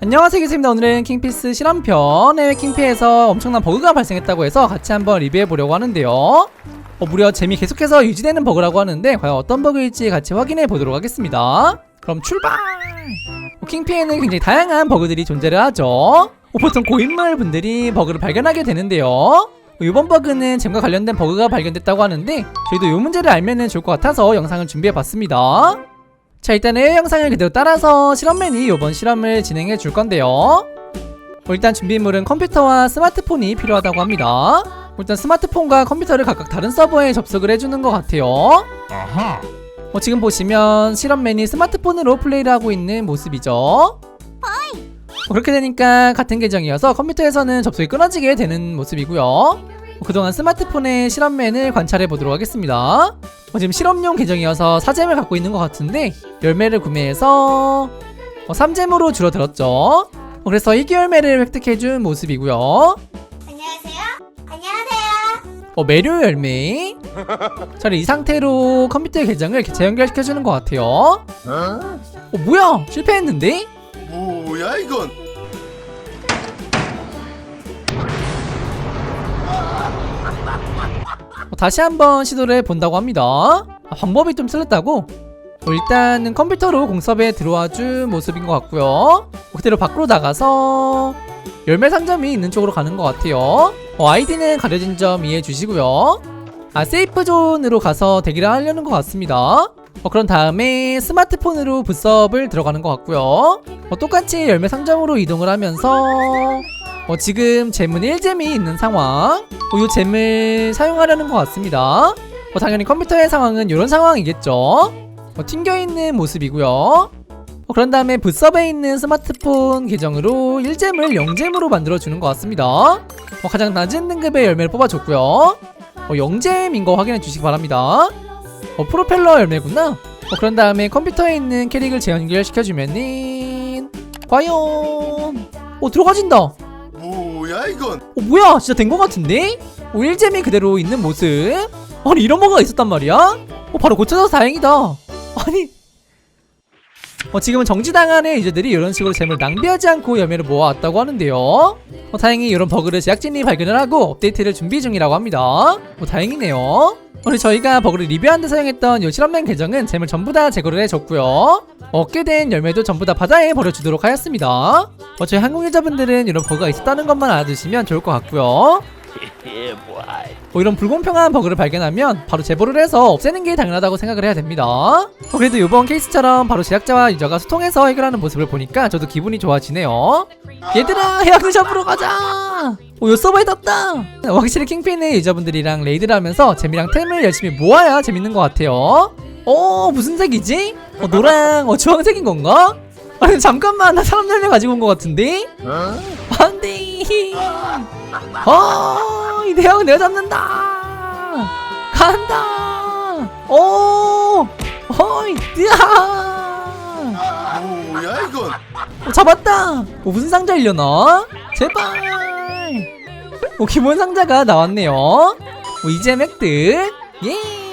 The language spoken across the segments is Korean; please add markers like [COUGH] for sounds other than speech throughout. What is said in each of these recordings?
안녕하세요 기습니다. 오늘은 킹피스 실험편 해외 킹피에서 엄청난 버그가 발생했다고 해서 같이 한번 리뷰해 보려고 하는데요. 어, 무려 재미 계속해서 유지되는 버그라고 하는데 과연 어떤 버그일지 같이 확인해 보도록 하겠습니다. 그럼 출발! 어, 킹피에는 굉장히 다양한 버그들이 존재를 하죠. 어, 보통 고인물 분들이 버그를 발견하게 되는데요. 어, 이번 버그는 잼과 관련된 버그가 발견됐다고 하는데 저희도 이 문제를 알면 좋을 것 같아서 영상을 준비해 봤습니다 자 일단은 영상을 그대로 따라서 실험맨이 이번 실험을 진행해 줄 건데요. 어, 일단 준비물은 컴퓨터와 스마트폰이 필요하다고 합니다. 어, 일단 스마트폰과 컴퓨터를 각각 다른 서버에 접속을 해주는 것 같아요. 아하. 어, 지금 보시면 실험맨이 스마트폰으로 플레이를 하고 있는 모습이죠. 어, 그렇게 되니까 같은 계정이어서 컴퓨터에서는 접속이 끊어지게 되는 모습이고요. 어, 그동안 스마트폰의 실험맨을 관찰해 보도록 하겠습니다 어, 지금 실험용 계정이어서 사잼을 갖고 있는 것 같은데 열매를 구매해서 어, 3잼으로 줄어들었죠 어, 그래서 1기 열매를 획득해준 모습이고요 안녕하세요. 안녕하세요. 어, 매료 열매 자, 이 상태로 컴퓨터 계정을 재연결시켜주는 것 같아요 어? 어 뭐야 실패했는데? 뭐야 이건? 다시 한번 시도를 해본다고 합니다. 아, 방법이 좀 틀렸다고? 어, 일단은 컴퓨터로 공섭에 들어와 준 모습인 것 같고요. 어, 그대로 밖으로 나가서 열매 상점이 있는 쪽으로 가는 것 같아요. 어, 아이디는 가려진 점 이해해 주시고요. 아 세이프 존으로 가서 대기를 하려는 것 같습니다. 어, 그런 다음에 스마트폰으로 붓섭을 들어가는 것 같고요. 어, 똑같이 열매 상점으로 이동을 하면서 어, 지금 잼은 1잼이 있는 상황. 어, 이 잼을 사용하려는 것 같습니다. 어, 당연히 컴퓨터의 상황은 이런 상황이겠죠. 어, 튕겨있는 모습이고요. 어, 그런 다음에 붓섭에 있는 스마트폰 계정으로 1잼을 0잼으로 만들어주는 것 같습니다. 어, 가장 낮은 등급의 열매를 뽑아줬고요. 어, 0잼인 거 확인해 주시기 바랍니다. 어, 프로펠러 열매구나. 어, 그런 다음에 컴퓨터에 있는 캐릭을 재연결시켜주면은 과연 어 들어가진다 뭐야 이건? 어 뭐야 진짜 된 것 같은데? 어 1잼이 그대로 있는 모습? 아니 이런 버그가 있었단 말이야? 어 바로 고쳐져서 다행이다. 아니. 어 지금은 정지당하는 유저들이 이런 식으로 잼을 낭비하지 않고 열매를 모아왔다고 하는데요. 어 다행히 이런 버그를 제작진이 발견을 하고 업데이트를 준비 중이라고 합니다. 어 다행이네요. 오늘 저희가 버그를 리뷰하는 데 사용했던 이 실험맨 계정은 잼을 전부 다 제거를 해줬고요 얻게 된 열매도 전부 다 바다에 버려주도록 하였습니다 어, 저희 한국 유저분들은 이런 버그가 있었다는 것만 알아두시면 좋을 것 같고요 뭐 이런 불공평한 버그를 발견하면 바로 제보를 해서 없애는 게 당연하다고 생각을 해야 됩니다. 어, 그래도 이번 케이스처럼 바로 제작자와 유저가 소통해서 해결하는 모습을 보니까 저도 기분이 좋아지네요. 얘들아 해양을 잡으러 가자. 오, 요 서버에 떴다. 어, 확실히 킹핀의 유저분들이랑 레이드를 하면서 재미랑 템을 열심히 모아야 재밌는 것 같아요. 어 무슨 색이지? 어 노랑 어 주황색인 건가? 아니 잠깐만 나 사람 열매 가지고 온 것 같은데? 어? 안돼. 어, 이 대왕 내가 잡는다. 간다. 오, 어이, 으아. 뭐야 이건? 어, 잡았다. 어, 무슨 상자 일려나? 제발. 오, 기본 상자가 나왔네요. 오, 이제 획득. 예.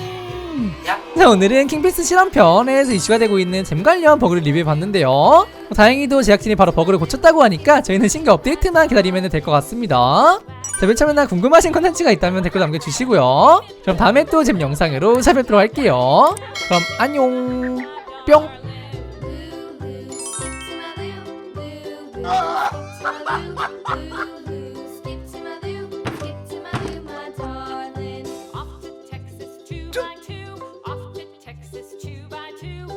자, 오늘은 킹피스 실험편에서 이슈가 되고 있는 잼 관련 버그를 리뷰해봤는데요. 어, 다행히도 제작진이 바로 버그를 고쳤다고 하니까 저희는 신규 업데이트만 기다리면 될 것 같습니다. 자, 맨 처음에 나 궁금하신 컨텐츠가 있다면 댓글 남겨주시고요. 그럼 다음에 또 잼 영상으로 찾아뵙도록 할게요. 그럼 안녕. 뿅. [LAUGHS] 아, by two.